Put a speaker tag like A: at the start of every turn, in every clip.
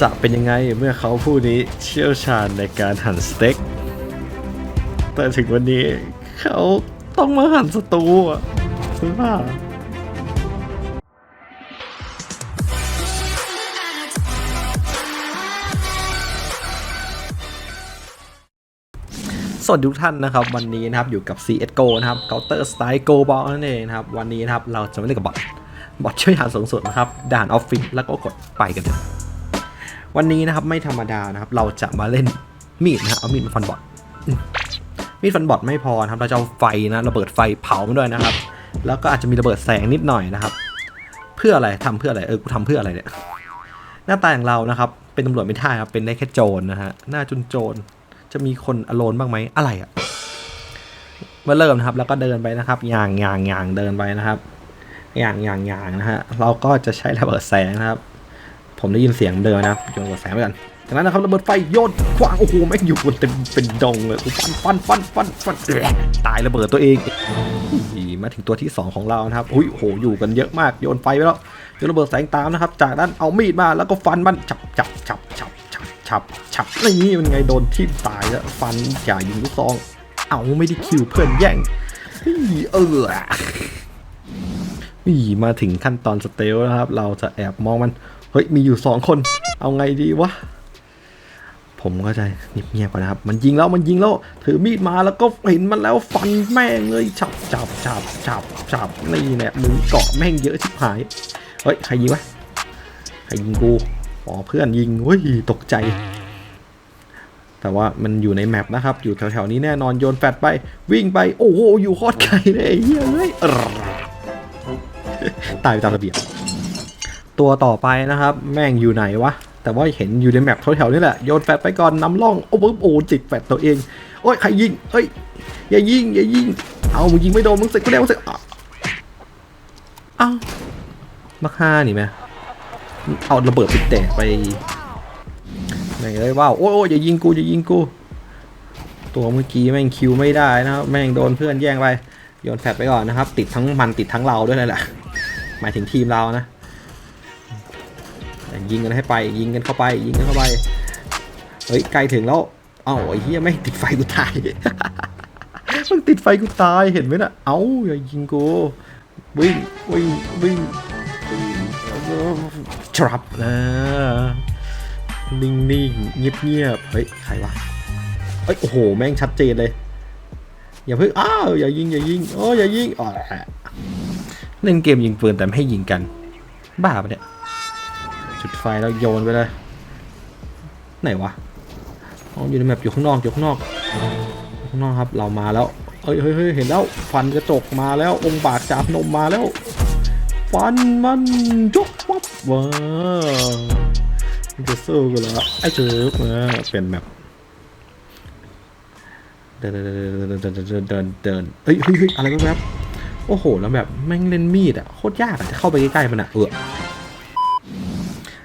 A: จะเป็นยังไงเมื่อเขาผู้นี้เชี่ยวชาญในการหั่นสเต็ก แต่ถึงวันนี้เขาต้องมาหั่นสตูอะใช่ป่ะสวัสดีทุกท่านนะครับ วันนี้นะครับอยู่กับ CSGO นะครับ Counter Strike Go Ball นั่นเองนะครับ วันนี้นะครับเราจะม่เล่นกับบอทบอทช่วยหาสูงสุดนะครับ ด่านออฟฟิศแล้วก็กดไปกันเลย วันนี้นะครับไม่ธรรมดานะครับ เราจะมาเล่นมีดนะฮะเอามีดมาฟันบอทมีดฟันบอทไม่พอนะครับเราจะเอาไฟนะระเบิดไฟเผามันด้วยนะครับ แล้วก็อาจจะมีระเบิดแสงนิดหน่อยนะครับ เพื่ออะไรทำเพื่ออะไรเออกูทำเพื่ออะไรเนี่ยหน้าตาอย่างเรานะครับ เป็นตำรวจไม่ได้ครับเป็นได้แค่โจรนะฮะหน้าจุนโจรจะมีคนอโลนบ้างไหมอะไรอะเมื่อเริ่มนะครับแล้วก็เดินไปนะครับย่างย่างย่างเดินไปนะครับย่างย่างย่างนะฮะเราก็จะใช้ระเบิดแสงนะครับ ผมได้ยินเสียงเดินนะครับโยนระเบิดแสงไปกันจากนั้นนะครับระเบิดไฟโยนขวางโอ้โหแม่งอยู่บนเต็มเป็นดงเลยฟันฟันฟันฟันฟันตายระเบิดตัวเองมาถึงตัวที่สองของเรานะครับอุ้ยโหอยู่กันเยอะมากโยนไฟไปแล้วโยนระเบิดแสงตามนะครับ จากนั้นเอามีดมาแล้วก็ฟันมันจับจับจับจับจับจับจับนี่มันไงโดนทิ่มตายแล้วฟันอย่ายิงลูกซอง เอาไม่ได้คิวเพื่อนแย่งเฮ้ยเออมาถึงขั้นตอนสเตลนะครับ เราจะแอบมองมัน เฮ้ยมีอยู่สองคน เอาไงดีวะผมก็จะเงียบๆก่อนนะครับ มันยิงแล้วมันยิงแล้ว ถือมีดมาแล้วก็เห็นมันแล้วฟันแม่งเลยจับจับจับจับจับนี่แหละมึงเกาะแม่งเยอะชิบหาย เฮ้ย ใครยิงวะ ใครยิงกูอ๋อเพื่อนยิงเฮ้ยตกใจ แต่ว่ามันอยู่ในแมปนะครับ อยู่แถวๆนี้แน่นอนโยนแฟดไป วิ่งไป โอ้โห อยู่โคตรไกลเลยเฮ้ยเฮ้ยตายไปตามระเบียบ ตัวต่อไปนะครับ แม่งอยู่ไหนวะ แต่ว่าเห็นอยู่ในแมปแถวๆนี่แหละ โยนแฟดไปก่อนนำล่อง โอ้โอ้จิกแฟดตัวเอง โอ้ย ใครยิงเฮ้ย อย่ายิง อย่ายิง เอามึงยิงไม่โดน มึงเสร็จกูแล้วมึงเสร็จอ้าวอ้าวมาฆ่านี่ไหมเอาระเบิดไปแตกไปไหนเลยว้าว โอ้ยอย่ายิงกู อย่ายิงกู ตัวเมื่อกี้แม่งคิวไม่ได้นะครับแม่งโดนเพื่อนแย่งไป โยนแฟดไปก่อนนะครับ ติดทั้งมันติดทั้งเราด้วยเลยแหละหมายถึงทีมเรานะ ยิงกันให้ไป ยิงกันเข้าไป ยิงกันเข้าไป เฮ้ยใกล้ถึงแล้ว เอ้าไอ้เหี้ยไม่ติดไฟกูตายมันติดไฟกูตายเห็นไหมน่ะ เอ้าอย่ายิงกูวิ่งวิ่งวิ่งทรัพนะนิ่งนิ่งเงียบเงียบๆเฮ้ยใครวะเอ้ยโอ้โหแม่งชัดเจนเลย อย่าเพิ่งอ้าวอย่ายิงอย่ายิงโอ้อย่ายิงอ๋อเล่นเกมยิงปืนแต่ไม่ให้ยิงกัน บ้าปะเนี่ย จุดไฟแล้วโยนไปเลย ไหนวะอ๋ออยู่ในแมปอยู่ข้างนอกอยู่ข้างนอกข้างนอกครับเรามาแล้วเฮ้ยเฮ้ยเฮ้ยเห็นแล้วฟันกระจกมาแล้วองค์บากจาบนมมาแล้วฟันมันจุกวับว้ามันจะสู้กันแล้วไอ้เจอมเป็นแบบเดินเดินเดินเดินเดินเดินเดินเฮ้ยเฮ้ยเฮ้ยอะไรแบบโอ้โหแล้วแบบแม่งเล่นมีดอะโคตรยากอะจะเข้าไปใกล้ๆมันอะเออ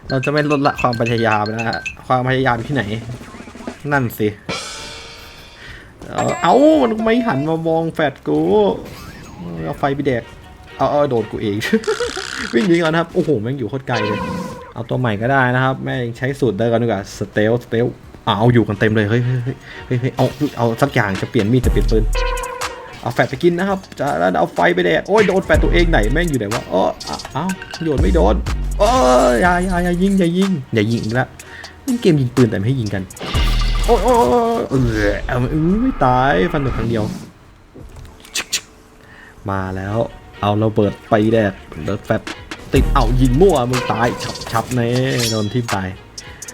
A: เราจะไม่ลดละความพยายามนะฮะความพยายามที่ไหน นั่นสิ เอาเอามันไม่หันมามองแฟดกูเอาไฟไปแดก เอาเอาโดนกูเอง วิ่งหนีก่อนครับ โอ้โหแม่งอยู่โคตรไกลเลย เอาตัวใหม่ก็ได้นะครับ แม่งใช้สูตรเดิมกันดีกว่า สเตลสเตลเอาอยู่กันเต็มเลย เฮ้ยเฮ้ยเฮ้ยเอาเอาสักอย่างจะเปลี่ยนมีดจะเปลี่ยนปืนเอาแฟดไปกินนะครับจากนั้นเอาไฟไปแดก โอ้ยโดนแฟดตัวเองไหนแม่งอยู่ไหนวะเออเอ้าโยนไม่โดน โอ้ยอย่าอย่าอย่ายิงอย่ายิงอย่ายิงอีกล้วนี่เกมยิงปืนแต่ไม่ให้ยิงกัน โอ้ยโอ้ยเออเอาไม่ตายฟันหนึ่งครั้งเดียว มาแล้ว เอาเราเปิดไปแดกเดินแฟดติดเอายิงมั่วมึงตายฉับฉับแน่โดนทิ่มตาย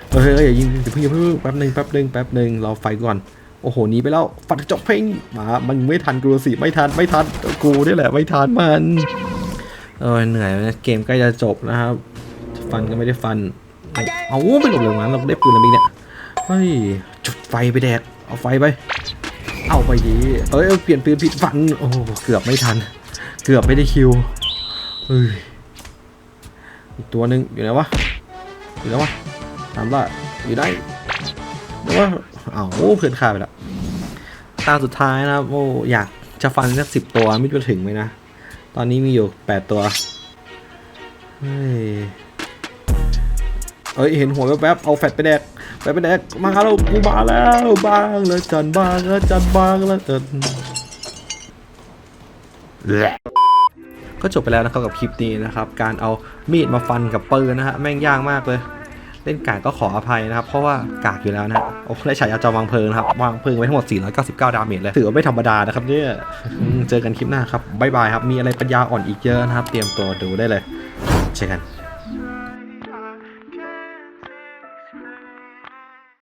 A: เฮ้ยอย่ายิงเพิ่งเพิ่งแป๊บหนึ่งแป๊บหนึ่งแป๊บหนึ่งรอไฟก่อนโอ้โหหนีไปแล้วฟันกระจกเพ่งมามันไม่ทันกูสิไม่ทันไม่ทันกูนี่แหละไม่ทันมันเออเหนื่อยนะเกมใกล้จะจบนะครับ ฟันก็ไม่ได้ฟัน เอาเอาไปหลบเลยงั้นเราได้ปืนแล้วมิกเนี่ยเฮ้ยจุดไฟไปแดก เอาไฟไป เอาไปดีเอ้ยเปลี่ยนปืนผิดฟัน โอ้เกือบไม่ทัน เกือบไม่ได้คิวเฮ้ยอีกตัวหนึ่งอยู่ไหนวะ อยู่ไหนวะถามว่าอยู่ไหนหรือว่าเอาโอ้เพื่อนฆ่าไปแล้วตาสุดท้ายนะครับโอ้อยากจะฟันสักสิบตัวไม่จะถึงไหมนะ ตอนนี้มีอยู่แปดตัว เฮ้ย เอ้ยเห็นหัวแวบๆเอาแฟดไปแดกแฟดไปแดกมาแล้วกูมาแล้วบางแล้วจันบางแล้วจันบางแล้วเออก็จบไปแล้วนะครับกับคลิปนี้นะครับ การเอามีดมาฟันกับปืนนะฮะแม่งยากมากเลย เล่นกากก็ขออภัยนะครับ เพราะว่ากากอยู่แล้วนะโอ้ได้ฉายาจอมวางเพลิงนครับวางเพลิงไว้ทั้งหมด 499 ดาเมจเลย ถือว่าไม่ธรรมดานะครับเนี่ยเจอกันคลิปหน้าครับบ๊ายบายครับมีอะไรปัญญาอ่อนอีกเยอะนะครับ เตรียมตัวดูได้เลยเจอกัน